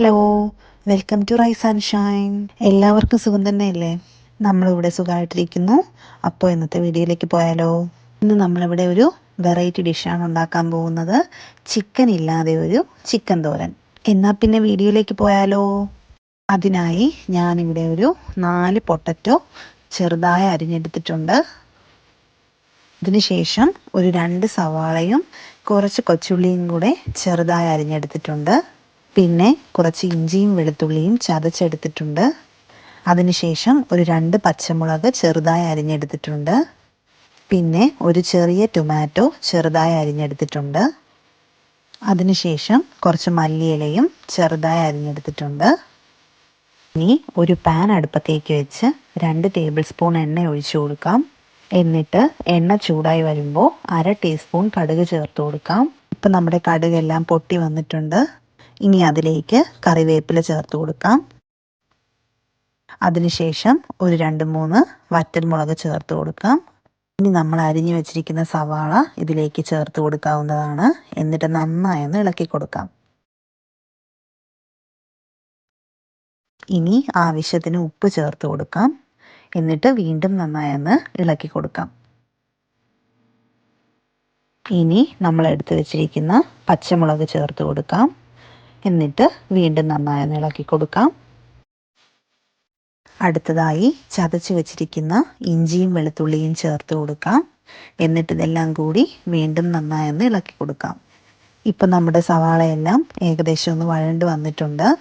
Hello welcome to rise and shine എല്ലാവർക്കും സുഖം തന്നെയല്ലേ? നമ്മളിവിടെ സുഖമായിട്ടിരിക്കുന്നു. അപ്പോൾ ഇന്നത്തെ വീഡിയോയിലേക്ക് പോയാലോ. ഇന്ന് നമ്മളിവിടെ ഒരു വെറൈറ്റി ഡിഷാണ് ഉണ്ടാക്കാൻ പോകുന്നത്. ചിക്കൻ ഇല്ലാതെ ഒരു ചിക്കൻ തോരൻ. എന്നാൽ പിന്നെ വീഡിയോയിലേക്ക് പോയാലോ? അതിനായി ഞാനിവിടെ ഒരു നാല് പൊട്ടറ്റോ ചെറുതായി അരിഞ്ഞെടുത്തിട്ടുണ്ട്. അതിനുശേഷം ഒരു രണ്ട് സവാളയും കുറച്ച് കൊച്ചുള്ളിയും കൂടെ ചെറുതായി അരിഞ്ഞെടുത്തിട്ടുണ്ട്. പിന്നെ കുറച്ച് ഇഞ്ചിയും വെളുത്തുള്ളിയും ചതച്ചെടുത്തിട്ടുണ്ട്. അതിനുശേഷം ഒരു രണ്ട് പച്ചമുളക് ചെറുതായി അരിഞ്ഞെടുത്തിട്ടുണ്ട്. പിന്നെ ഒരു ചെറിയ ടൊമാറ്റോ ചെറുതായി അരിഞ്ഞെടുത്തിട്ടുണ്ട്. അതിനുശേഷം കുറച്ച് മല്ലിയിലയും ചെറുതായി അരിഞ്ഞെടുത്തിട്ടുണ്ട്. ഇനി ഒരു പാൻ അടുപ്പത്തേക്ക് വെച്ച് രണ്ട് ടേബിൾ സ്പൂൺ എണ്ണ ഒഴിച്ചു കൊടുക്കാം. എന്നിട്ട് എണ്ണ ചൂടായി വരുമ്പോൾ അര ടീസ്പൂൺ കടുക് ചേർത്ത് കൊടുക്കാം. ഇപ്പം നമ്മുടെ കടുകെല്ലാം പൊട്ടി വന്നിട്ടുണ്ട്. ഇനി അതിലേക്ക് കറിവേപ്പില ചേർത്ത് കൊടുക്കാം. അതിനുശേഷം ഒരു രണ്ട് മൂന്ന് വറ്റൽമുളക് ചേർത്ത് കൊടുക്കാം. ഇനി നമ്മൾ അരിഞ്ഞു വെച്ചിരിക്കുന്ന സവാള ഇതിലേക്ക് ചേർത്ത് കൊടുക്കാവുന്നതാണ്. എന്നിട്ട് നന്നായി ഒന്ന് ഇളക്കി കൊടുക്കാം. ഇനി ആവശ്യത്തിന് ഉപ്പ് ചേർത്ത് കൊടുക്കാം. എന്നിട്ട് വീണ്ടും നന്നായി ഒന്ന് ഇളക്കി കൊടുക്കാം. ഇനി നമ്മൾ എടുത്തു വെച്ചിരിക്കുന്ന പച്ചമുളക് ചേർത്ത് കൊടുക്കാം. എന്നിട്ട് വീണ്ടും നന്നായി ഇളക്കി കൊടുക്കാം. അടുത്തതായി ചതച്ച് വെച്ചിരിക്കുന്ന ഇഞ്ചിയും വെളുത്തുള്ളിയും ചേർത്ത് കൊടുക്കാം. എന്നിട്ട് ഇതെല്ലാം കൂടി വീണ്ടും നന്നായി ഒന്ന് ഇളക്കി കൊടുക്കാം. ഇപ്പം നമ്മുടെ സവാളയെല്ലാം ഏകദേശം ഒന്ന് വഴണ്ട് വന്നിട്ടുണ്ട്.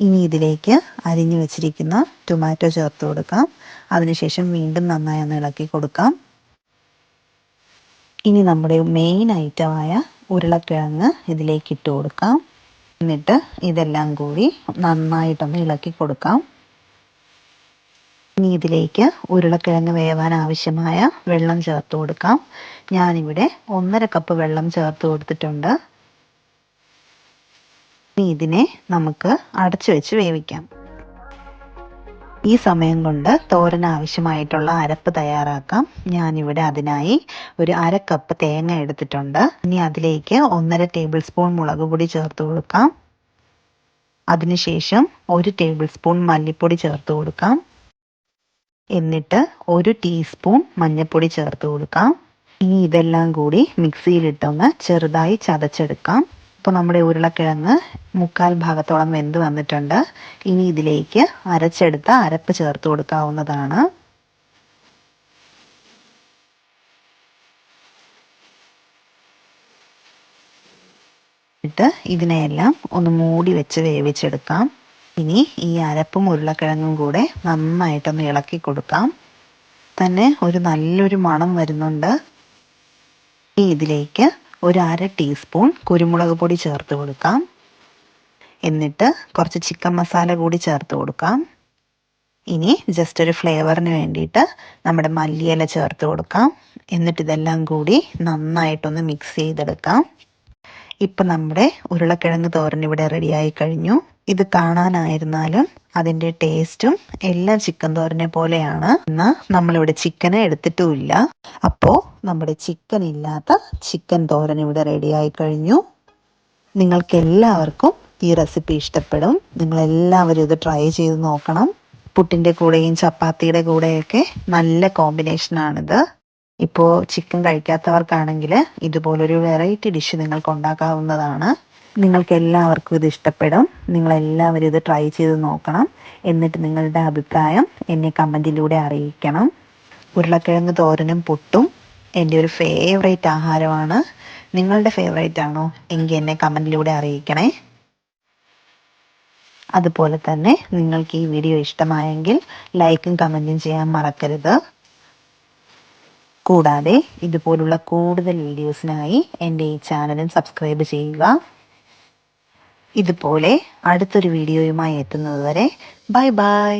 ഇനി ഇതിലേക്ക് അരിഞ്ഞു വെച്ചിരിക്കുന്ന ടൊമാറ്റോ ചേർത്ത് കൊടുക്കാം. അതിനുശേഷം വീണ്ടും നന്നായി ഒന്ന് ഇളക്കി കൊടുക്കാം. ഇനി നമ്മുടെ മെയിൻ ഐറ്റമായ ഉരുളക്കിഴങ്ങ് ഇതിലേക്ക് ഇട്ട് കൊടുക്കാം. എന്നിട്ട് ഇതെല്ലാം കൂടി നന്നായിട്ടൊന്ന് ഇളക്കി കൊടുക്കാം. ഇനി ഇതിലേക്ക് ഉരുളക്കിഴങ്ങ് വേവാൻ ആവശ്യമായ വെള്ളം ചേർത്ത് കൊടുക്കാം. ഞാനിവിടെ ഒന്നര കപ്പ് വെള്ളം ചേർത്ത് കൊടുത്തിട്ടുണ്ട്. ഇനി ഇതിനെ നമുക്ക് അടച്ചു വെച്ച് വേവിക്കാം. ഈ സമയം കൊണ്ട് തോരൻ ആവശ്യമായിട്ടുള്ള അരപ്പ് തയ്യാറാക്കാം. ഞാൻ ഇവിടെ അതിനായി ഒരു അര കപ്പ് തേങ്ങ എടുത്തിട്ടുണ്ട്. ഇനി അതിലേക്ക് ഒന്നര ടേബിൾ സ്പൂൺ മുളക് പൊടി ചേർത്ത് കൊടുക്കാം. അതിനുശേഷം ഒരു ടേബിൾ സ്പൂൺ മല്ലിപ്പൊടി ചേർത്ത് കൊടുക്കാം. എന്നിട്ട് ഒരു ടീസ്പൂൺ മഞ്ഞൾപ്പൊടി ചേർത്ത് കൊടുക്കാം. ഇനി ഇതെല്ലാം കൂടി മിക്സിയിലിട്ടൊന്ന് ചെറുതായി ചതച്ചെടുക്കാം. ഇപ്പോൾ നമ്മുടെ ഉരുളക്കിഴങ്ങ് മുക്കാൽ ഭാഗത്തോളം വെന്ത് വന്നിട്ടുണ്ട്. ഇനി ഇതിലേക്ക് അരച്ചെടുത്ത അരപ്പ് ചേർത്ത് കൊടുക്കാവുന്നതാണ്. എന്നിട്ട് ഇതിനെയെല്ലാം ഒന്ന് മൂടി വെച്ച് വേവിച്ചെടുക്കാം. ഇനി ഈ അരപ്പും ഉരുളക്കിഴങ്ങും കൂടെ നന്നായിട്ടൊന്ന് ഇളക്കി കൊടുക്കാം. തന്നെ ഒരു നല്ലൊരു മണം വരുന്നുണ്ട്. ഇതിലേക്ക് ഒരു അര ടീസ്പൂൺ കുരുമുളക് പൊടി ചേർത്ത് കൊടുക്കാം. എന്നിട്ട് കുറച്ച് ചിക്കൻ മസാല കൂടി ചേർത്ത് കൊടുക്കാം. ഇനി ജസ്റ്റ് ഒരു ഫ്ലേവറിന് വേണ്ടിയിട്ട് നമ്മുടെ മല്ലിയില ചേർത്ത് കൊടുക്കാം. എന്നിട്ട് ഇതെല്ലാം കൂടി നന്നായിട്ടൊന്ന് മിക്സ് ചെയ്തെടുക്കാം. ഇപ്പം നമ്മുടെ ഉരുളക്കിഴങ്ങ് തോരൻ ഇവിടെ റെഡിയായി കഴിഞ്ഞു. ഇത് കാണാനായിരുന്നാലും അതിന്റെ ടേസ്റ്റും എല്ലാം ചിക്കൻ തോരനെ പോലെയാണ്. എന്നാൽ നമ്മളിവിടെ ചിക്കനെ എടുത്തിട്ടുമില്ല. അപ്പോൾ നമ്മുടെ ചിക്കൻ ഇല്ലാത്ത ചിക്കൻ തോരൻ ഇവിടെ റെഡിയായി കഴിഞ്ഞു. നിങ്ങൾക്ക് എല്ലാവർക്കും ഈ റെസിപ്പി ഇഷ്ടപ്പെടും. നിങ്ങളെല്ലാവരും ഇത് ട്രൈ ചെയ്ത് നോക്കണം. പുട്ടിന്റെ കൂടെയും ചപ്പാത്തിയുടെ കൂടെയൊക്കെ നല്ല കോമ്പിനേഷനാണിത് ഇപ്പോൾ ചിക്കൻ കഴിക്കാത്തവർക്കാണെങ്കിൽ ഇതുപോലൊരു വെറൈറ്റി ഡിഷ് നിങ്ങൾക്ക് ഉണ്ടാക്കാവുന്നതാണ്. നിങ്ങൾക്ക് എല്ലാവർക്കും ഇത് ഇഷ്ടപ്പെടും നിങ്ങളെല്ലാവരും ഇത് ട്രൈ ചെയ്ത് നോക്കണം. എന്നിട്ട് നിങ്ങളുടെ അഭിപ്രായം എന്നെ കമന്റിലൂടെ അറിയിക്കണം. ഉരുളക്കിഴങ്ങ് തോരനും പുട്ടും എന്റെ ഒരു ഫേവറേറ്റ് ആഹാരമാണ്. നിങ്ങളുടെ ഫേവറേറ്റ് ആണോ? എങ്കിൽ എന്നെ കമന്റിലൂടെ അറിയിക്കണേ. അതുപോലെ തന്നെ നിങ്ങൾക്ക് ഈ വീഡിയോ ഇഷ്ടമായെങ്കിൽ ലൈക്കും കമന്റും ചെയ്യാൻ മറക്കരുത്. കൂടാതെ ഇതുപോലുള്ള കൂടുതൽ വീഡിയോസിനായി എന്റെ ഈ ചാനലും സബ്സ്ക്രൈബ് ചെയ്യുക. ഇതുപോലെ അടുത്തൊരു വീഡിയോയുമായി എത്തുന്നതുവരെ ബൈ ബൈ.